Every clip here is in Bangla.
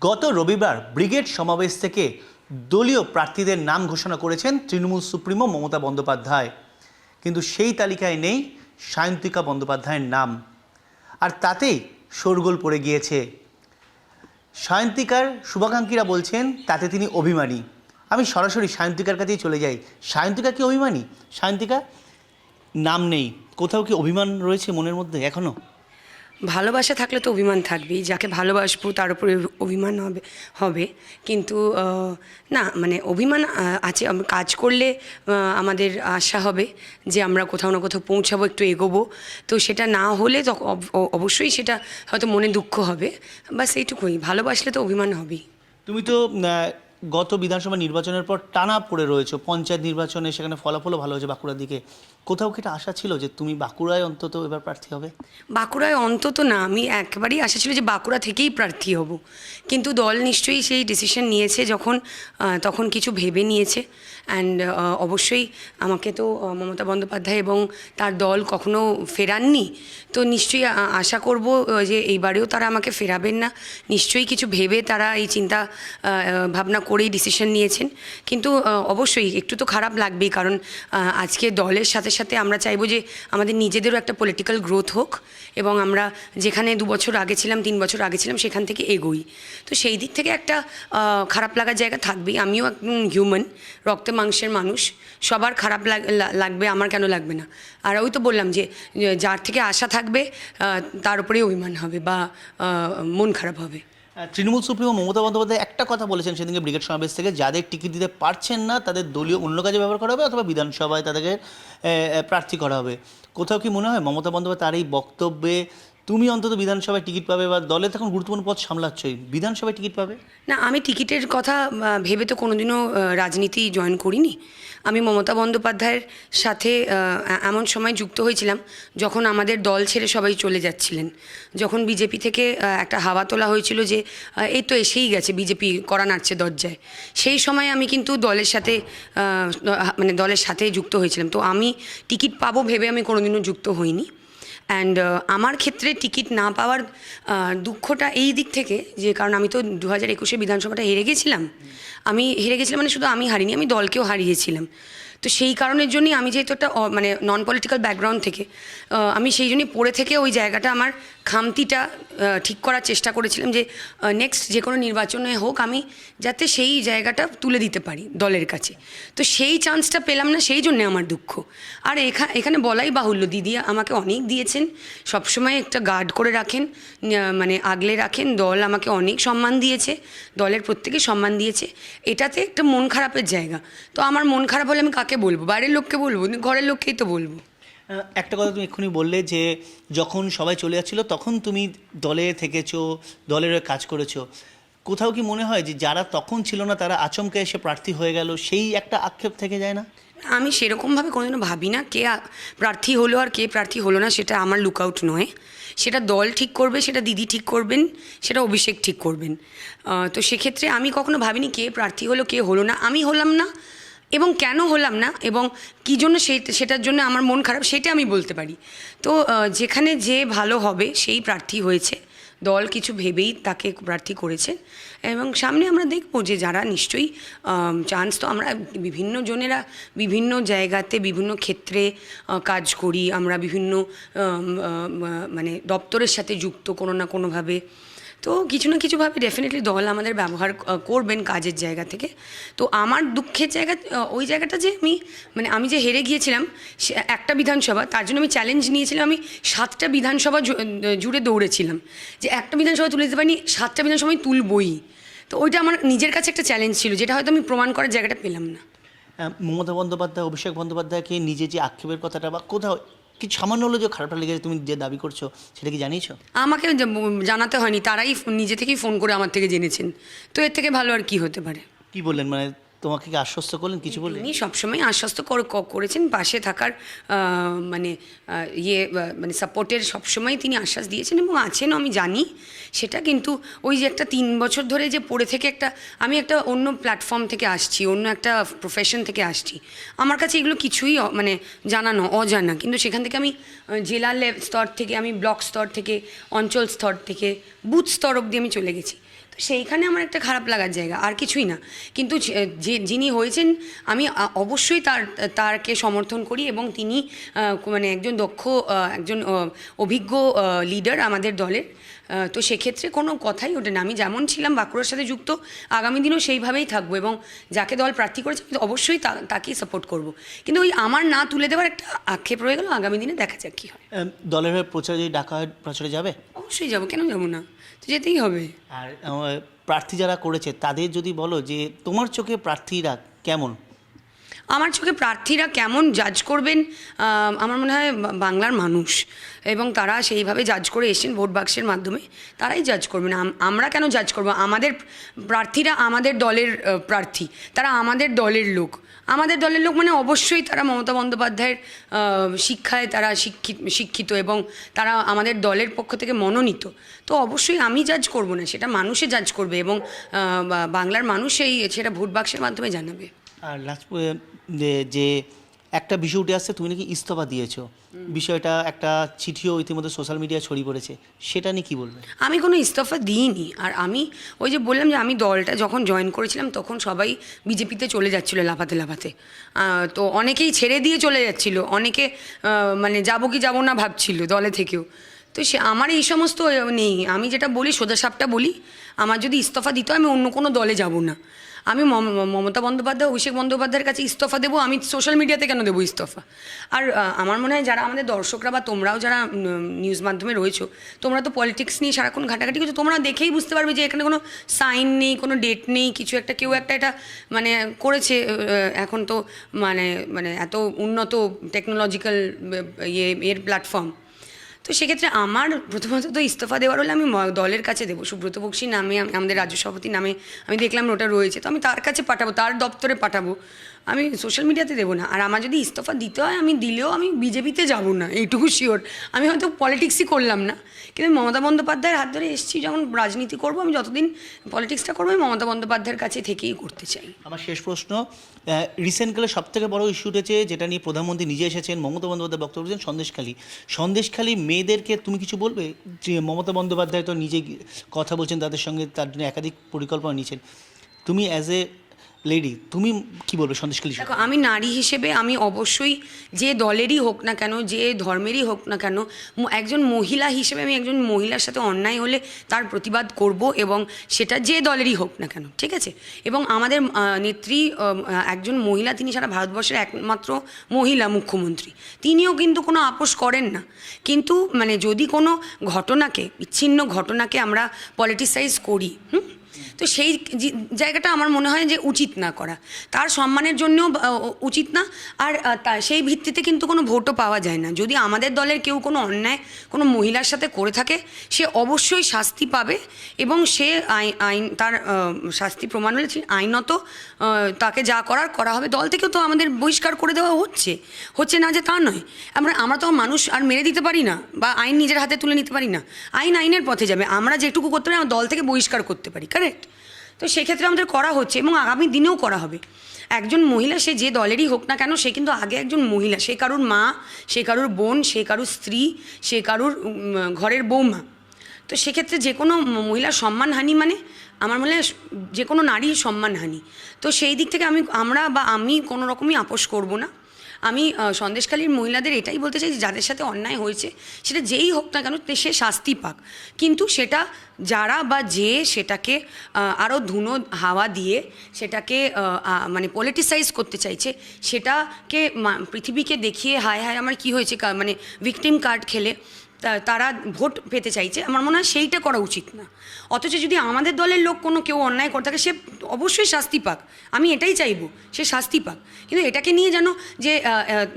গত রবিবার ব্রিগেড সমাবেশ থেকে দলীয় প্রার্থীদের নাম ঘোষণা করেছেন তৃণমূল সুপ্রিমো মমতা বন্দ্যোপাধ্যায়। কিন্তু সেই তালিকায় নেই সায়ন্তিকা বন্দ্যোপাধ্যায়ের নাম। আর তাতেই শোরগোল পড়ে গিয়েছে। সায়ন্তিকার শুভাকাঙ্ক্ষীরা বলছেন, তাতে তিনি অভিমানী। আমি সরাসরি সায়ন্তিকার কাছেই চলে যাই। সায়ন্তিকা কি অভিমানী? সায়ন্তিকা, নাম নেই। কোথাও কি অভিমান রয়েছে মনের মধ্যে এখনও? ভালোবাসা থাকলে তো অভিমান থাকবেই, যাকে ভালোবাসবো তার উপরে অভিমান হবে হবে। কিন্তু না মানে অভিমান আছে কাজ করলে আমাদের আশা হবে যে আমরা কোথাও না কোথাও পৌঁছাবো, একটু এগোবো। তো সেটা না হলে তখন অবশ্যই সেটা হয়তো মনে দুঃখ হবে, বাস এইটুকুই। ভালোবাসলে তো অভিমান হবেই। তুমি তো গত বিধানসভা নির্বাচনের পর টানা পড়ে রয়েছো। পঞ্চায়েত নির্বাচনে সেখানে ফলাফলও ভালো হয়েছে বাঁকুড়ার দিকে। কোথাও কি একটা আশা ছিল যে তুমি বাঁকুড়ায় অন্তত এবার প্রার্থী হবে? বাঁকুড়ায় অন্তত না। আমি একবারেই আশা ছিল যে বাঁকুড়া থেকেই প্রার্থী হব। কিন্তু দল নিশ্চয়ই সেই ডিসিশন নিয়েছে যখন তখন কিছু ভেবে নিয়েছে। অ্যান্ড অবশ্যই আমাকে তো মমতা বন্দ্যোপাধ্যায় এবং তার দল কখনো ফেরাননি। তো নিশ্চয়ই আশা করব যে এইবারেও তারা আমাকে ফেরাবেন না। নিশ্চয়ই কিছু ভেবে তারা এই চিন্তা ভাবনা করেই ডিসিশন নিয়েছেন। কিন্তু অবশ্যই একটু তো খারাপ লাগবেই কারণ আজকে দলের সাথে সাথে আমরা চাইব যে আমাদের নিজেদেরও একটা পলিটিক্যাল গ্রোথ হোক এবং আমরা যেখানে দু বছর আগে ছিলাম, তিন বছর আগে ছিলাম, সেখান থেকে এগোই। তো সেই দিক থেকে একটা খারাপ লাগার জায়গা থাকবেই। আমিও একদম হিউম্যান রক্তে মাংসের মানুষ। সবার খারাপ লাগ- লাগবে, আমার কেন লাগবে না? আর ওই তো বললাম যে যার থেকে আশা থাকবে তার উপরেই অভিমান হবে বা মন খারাপ হবে। তৃণমূল সুপ্রিমো মমতা বন্দ্যোপাধ্যায় একটা কথা বলেছেন সেদিনকে ব্রিগেড সমাবেশ থেকে, যাদের টিকিট দিতে পারছেন না, তাদের দলীয় অন্য কাজে ব্যবহার করা হবে অথবা বিধানসভায় তাদেরকে প্রার্থী করা হবে। কোথাও কি মনে হয় মমতা বন্দ্যোপাধ্যায় তার এই বক্তব্যে তুমি অন্তত বিধানসভায় টিকিট পাবে বা দলের তখন গুরুত্বপূর্ণ পদ সামলাচ্ছই। বিধানসভায় টিকিট পাবে? না, আমি টিকিটের কথা ভেবে তো কোনোদিনও রাজনীতি জয়েন করিনি। আমি মমতা বন্দ্যোপাধ্যায়ের সাথে এমন সময় যুক্ত হয়েছিলাম যখন আমাদের দল ছেড়ে সবাই চলে যাচ্ছিলেন। যখন বিজেপি থেকে একটা হাওয়া তোলা হয়েছিল যে এই তো এসেই গেছে, বিজেপি করা নাড়ছে দরজায়। সেই সময় আমি কিন্তু দলের সাথে মানে দলের সাথে যুক্ত হয়েছিলাম। তো আমি টিকিট পাবো ভেবে আমি কোনোদিনও যুক্ত হইনি। অ্যান্ড আমার ক্ষেত্রে টিকিট না পাওয়ার দুঃখটা এই দিক থেকে যে, কারণ আমি তো দু হাজার একুশে বিধানসভাটা হেরে গেছিলাম। আমি হেরে গেছিলাম মানে শুধু আমি হারিনি, আমি দলকেও হারিয়েছিলাম। তো সেই কারণের জন্যই আমি যেহেতু একটা মানে নন পলিটিক্যাল ব্যাকগ্রাউন্ড থেকে আমি সেই জন্যই পড়ে থেকে ওই জায়গাটা আমার খামতিটা ঠিক করার চেষ্টা করেছিলাম যে নেক্সট যে কোনো নির্বাচনে হোক আমি যাতে সেই জায়গাটা তুলে দিতে পারি দলের কাছে। তো সেই চান্সটা পেলাম না, সেই জন্যে আমার দুঃখ। আর এখানে এখানে বলাই বাহুল্য, দিদি আমাকে অনেক দিয়েছেন, সবসময় একটা গার্ড করে রাখেন মানে আগলে রাখেন, দল আমাকে অনেক সম্মান দিয়েছে, দলের প্রত্যেকে সম্মান দিয়েছে, এটাতে একটা মন খারাপের জায়গা। তো আমার মন খারাপ হলে আমি কাকে বলব বাড়ির লোককে বলব ঘরের লোককেই তো বলব। একটা কথা তুমি এক্ষুনি বললে যে যখন সবাই চলে যাচ্ছিল তখন তুমি দলে থেকেছো দলের হয়ে কাজ করেছ। কোথাও কি মনে হয় যে যারা তখন ছিল না তারা আচমকা এসে প্রার্থী হয়ে গেল? সেই একটা আক্ষেপ থেকে যায় না? আমি সেরকমভাবে কোনোদিনও ভাবি না কে প্রার্থী হলো আর কে প্রার্থী হলো না সেটা আমার লুকআউট নয়। সেটা দল ঠিক করবে সেটা দিদি ঠিক করবেন সেটা অভিষেক ঠিক করবেন। তো সেক্ষেত্রে আমি কখনো ভাবিনি কে প্রার্থী হলো কে হলো না। আমি হলাম না এবং কেন হলাম না এবং কী জন্য সেই সেটার জন্য আমার মন খারাপ সেটা আমি বলতে পারি। তো যেখানে যে ভালো হবে সেই প্রার্থী হয়েছে। দল কিছু ভেবেই তাকে প্রার্থী করেছে এবং সামনে আমরা দেখব যে যারা নিশ্চয়ই চান্স তো আমরা বিভিন্ন জনেরা বিভিন্ন জায়গাতে, বিভিন্ন ক্ষেত্রে কাজ করি। আমরা বিভিন্ন মানে দপ্তরের সাথে যুক্ত কোনো না কোনোভাবে। তো কিছু না কিছুভাবে ডেফিনেটলি দল আমাদের ব্যবহার করবেন কাজের জায়গা থেকে। তো আমার দুঃখের জায়গা ওই জায়গাটা যে আমি মানে আমি যে হেরে গিয়েছিলাম একটা বিধানসভা, তার জন্য আমি চ্যালেঞ্জ নিয়েছিলাম, আমি সাতটা বিধানসভা জুড়ে দৌড়েছিলাম। যে একটা বিধানসভা তুলে দিতে পারিনি, সাতটা বিধানসভা আমি তুলবই। তো ওইটা আমার নিজের কাছে একটা চ্যালেঞ্জ ছিল, যেটা হয়তো আমি প্রমাণ করার জায়গাটা পেলাম না। মমতা বন্দ্যোপাধ্যায়, অভিষেক বন্দ্যোপাধ্যায়কে নিজে যে আক্ষেপের কথাটা বা কোথাও কিছু সামান্য হলো যে খারাপটা লেগেছে তুমি যে দাবি করছ সেটা কি জানিয়েছো? আমাকে জানাতে হয়নি তারাই নিজে থেকেই ফোন করে আমার থেকে জেনেছেন। তো এর থেকে ভালো আর কি হতে পারে? কি বললেন? মানে তোমাকে কি আশ্বস্ত করলেন কিছু বললেন? তিনি সবসময় আশ্বস্ত করেছেন, পাশে থাকার মানে ইয়ে মানে সাপোর্টের সবসময় তিনি আশ্বাস দিয়েছেন এবং আছেন আমি জানি সেটা, কিন্তু ওই যে একটা তিন বছর ধরে যে পড়ে থেকে একটা, আমি একটা অন্য প্ল্যাটফর্ম থেকে আসছি, অন্য একটা প্রফেশন থেকে আসছি। আমার কাছে এগুলো কিছুই মানে জানানো অজানা, কিন্তু সেখান থেকে আমি জেলা স্তর থেকে, আমি ব্লক স্তর থেকে, অঞ্চল স্তর থেকে, বুথ স্তর অবধি আমি চলে গেছি। তো সেইখানে আমার একটা খারাপ লাগার জায়গা, আর কিছুই না। কিন্তু যে- যিনি হয়েছেন আমি অবশ্যই তার তারকে সমর্থন করি এবং তিনি মানে একজন দক্ষ একজন অভিজ্ঞ লিডার আমাদের দলের। তো সেক্ষেত্রে কোনো কথাই ওঠে না। আমি যেমন ছিলাম বাঁকুড়ার সাথে যুক্ত আগামী দিনেও সেইভাবেই থাকব এবং যাকে দল প্রার্থী করেছে অবশ্যই তা- তাকেই সাপোর্ট করব। কিন্তু ওই আমার না তুলে দেওয়ার একটা আক্ষেপ রয়ে গেল আগামী দিনে দেখা যাক কী হয়। দলের হয়ে প্রচারে ডাকা হয় প্রচারে যাবে? অবশ্যই যাব। কেন যাব না? তো যেতেই হবে। আর প্রার্থী যারা করেছে তাদের যদি বলো যে তোমার চোখে প্রার্থীরা কেমন? আমার চোখে প্রার্থীরা কেমন জাজ করবেন? আমার মনে হয় বাংলার মানুষ। এবং তারা সেইভাবে জাজ করে এসেছেন ভোট বাক্সের মাধ্যমে তারাই জাজ করবেন। আমরা কেন জাজ করব? আমাদের প্রার্থীরা আমাদের দলের প্রার্থী। তারা আমাদের দলের লোক। আমাদের দলের লোক মানে অবশ্যই তারা মমতা বন্দ্যোপাধ্যায়ের শিক্ষায় তারা শিক্ষিত শিক্ষিত এবং তারা আমাদের দলের পক্ষ থেকে মনোনীত। তো অবশ্যই আমি জাজ করব না, সেটা মানুষে জাজ করবে এবং বাংলার মানুষ এই সেটা ভোট বাক্সের মাধ্যমে জানাবে। আর লাস্ট যে একটা বিষয় উঠে আসছে তুমি নাকি ইস্তফা দিয়েছ। বিষয়টা একটা চিঠিও ইতিমধ্যে সোশ্যাল মিডিয়া ছড়িয়ে পড়েছে। সেটা নিয়ে কি বলবে? আমি কোনো ইস্তফা দিইনি। আর আমি ওই যে বললাম যে আমি দলটা যখন জয়েন করেছিলাম তখন সবাই বিজেপিতে চলে যাচ্ছিল লাফাতে লাফাতে। তো অনেকেই ছেড়ে দিয়ে চলে যাচ্ছিল। অনেকে মানে যাব কি যাব না ভাবছিল দলে থেকেও। তো সে আমার এই সমস্ত নেই। আমি যেটা বলি সোজা সাপটা বলি আমার যদি ইস্তফা দিতে হয় আমি অন্য কোনো দলে যাব না। আমি মম- মমতা বন্দ্যোপাধ্যায়, অভিষেক বন্দ্যোপাধ্যায়ের কাছে ইস্তফা দেবো, আমি সোশ্যাল মিডিয়াতে কেন দেবো ইস্তফা? আর আমার মনে হয় যারা আমাদের দর্শকরা বা তোমরাও যারা নিউজ মাধ্যমে রয়েছো, তোমরা তো পলিটিক্স নিয়ে সারাক্ষণ ঘাটাঘাটি করছ, তোমরা দেখেই বুঝতে পারবে যে এখানে কোনো সাইন নেই, কোনো ডেট নেই, কিছু একটা, কেউ একটা এটা মানে করেছে এখন তো মানে মানে এত উন্নত টেকনোলজিক্যাল ইয়ে এর প্ল্যাটফর্ম তো সেক্ষেত্রে আমার প্রথমত তো ইস্তফা দেওয়ার হলে আমি দলের কাছে দেবো। সুব্রত বক্সির নামে, আমাদের রাজ্য সভাপতি নামে আমি দেখলাম ওটা রয়েছে। তো আমি তার কাছে পাঠাবো, তার দপ্তরে পাঠাবো। আমি সোশ্যাল মিডিয়াতে দেবো না। আর আমার যদি ইস্তফা দিতে হয়, আমি দিলেও আমি বিজেপিতে যাব না, এইটুকু শিওর আমি হয়তো পলিটিক্সই করলাম না। কিন্তু মমতা বন্দ্যোপাধ্যায়ের হাত ধরে এসেছি, যখন রাজনীতি করব, আমি যতদিন পলিটিক্সটা করব, আমি মমতা বন্দ্যোপাধ্যায়ের কাছে থেকেই করতে চাই। আমার শেষ প্রশ্ন রিসেন্টকালে সব থেকে বড় ইস্যু উঠেছে, যেটা নিয়ে প্রধানমন্ত্রী নিজে এসেছেন, মমতা বন্দ্যোপাধ্যায় বক্তব্য দিয়েছেন, সন্দেশখালী। সন্দেশখালী মেয়েদেরকে তুমি কিছু বলবে? যে মমতা বন্দ্যোপাধ্যায় তো নিজে কথা বলছেন, তাদের সঙ্গে তার জন্য একাধিক পরিকল্পনা নিয়েছেন। তুমি অ্যাজ এ লেডি তুমি কি বলবে সন্দেশখালী দেখো, আমি নারী হিসেবে আমি অবশ্যই যে দলেরই হোক না কেন, যে ধর্মেরই হোক না কেন একজন মহিলা হিসেবে আমি একজন মহিলার সাথে অন্যায় হলে তার প্রতিবাদ করব এবং সেটা যে দলেরই হোক না কেন, ঠিক আছে? এবং আমাদের নেত্রী একজন মহিলা, তিনি সারা ভারতবর্ষের একমাত্র মহিলা মুখ্যমন্ত্রী, তিনিও কিন্তু কোনো আপোষ করেন না। কিন্তু মানে যদি কোনো ঘটনাকে, বিচ্ছিন্ন ঘটনাকে আমরা পলিটিসাইজ করি, হুম? তো সেই জায়গাটা আমার মনে হয় যে উচিত না করা। তার সম্মানের জন্যও উচিত না। আর সেই ভিত্তিতে কিন্তু কোনো ভোটও পাওয়া যায় না। যদি আমাদের দলের কেউ কোনো অন্যায় কোনো মহিলার সাথে করে থাকে, সে অবশ্যই শাস্তি পাবে এবং সে আই- আইন, তার শাস্তি প্রমাণ সে আইনত তাকে যা করার করা হবে। দল থেকেও তো আমাদের বহিষ্কার করে দেওয়া হচ্ছে। হচ্ছে না যে তা নয়। আমরা আমরা তো মানুষ আর মেরে দিতে পারি না বা আইন নিজের হাতে তুলে নিতে পারি না। আইন আইনের পথে যাবে। আমরা যেটুকু করতে পারি, আমরা দল থেকে বহিষ্কার করতে পারি। কারেক্ট তো সেক্ষেত্রে আমাদের করা হচ্ছে এবং আগামী দিনেও করা হবে। একজন মহিলা, সে যে দলেরই হোক না কেন, সে কিন্তু আগে একজন মহিলা। সে কারুর মা, সে কারুর বোন, সে কারুর স্ত্রী, সে কারুর ঘরের বৌমা। তো সেক্ষেত্রে যে কোনো মহিলার সম্মানহানি মানে আমার মনে হয় যে কোনো নারীর সম্মানহানি। তো সেই দিক থেকে আমি, আমরা বা আমি কোনো রকমই আপোষ করব না। আমি সন্দেশকালীর মহিলাদের এটাই বলতে চাই যে যাদের সাথে অন্যায় হয়েছে, সেটা যেই হোক না কেন সে শাস্তি পাক। কিন্তু সেটা যারা বা যে সেটাকে আরও ধুনো হাওয়া দিয়ে সেটাকে মানে পলিটিসাইজ করতে চাইছে, সেটাকে পৃথিবীকে দেখিয়ে হায় হায় আমার কি হয়েছে মানে ভিকটিম কার্ড খেলে তারা ভোট পেতে চাইছে, আমার মনে হয় সেইটা করা উচিত না। অথচ যদি আমাদের দলের লোক কোনো কেউ অন্যায় করে থাকে, সে অবশ্যই শাস্তি পাক। আমি এটাই চাইব, সে শাস্তি পাক। কিন্তু এটাকে নিয়ে যেন যে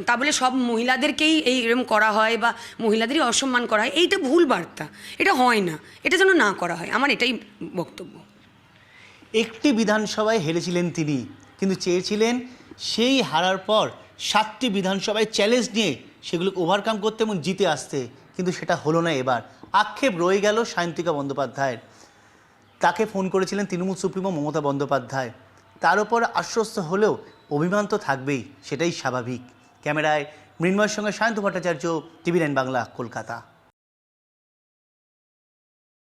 তা বলে সব মহিলাদেরকেই এই এরম করা হয় বা মহিলাদেরই অসম্মান করা হয়, এইটা ভুল বার্তা। এটা হয় না। এটা যেন না করা হয়। আমার এটাই বক্তব্য। একটি বিধানসভায় হেরেছিলেন তিনি, কিন্তু চেয়েছিলেন সেই হারার পর সাতটি বিধানসভায় চ্যালেঞ্জ নিয়ে সেগুলোকে ওভারকাম করতে এবং জিতে আসতে, কিন্তু সেটা হলো না এবার। আক্ষেপ রয়ে গেল সায়ন্তিকা বন্দ্যোপাধ্যায়ের। তাকে ফোন করেছিলেন তৃণমূল সুপ্রিমো মমতা বন্দ্যোপাধ্যায়। তার ওপর আশ্বস্ত হলেও অভিমান তো থাকবেই, সেটাই স্বাভাবিক। ক্যামেরায় মৃন্ময়ের সঙ্গে সায়ন্ত ভট্টাচার্য, টিভি নাইন বাংলা, কলকাতা।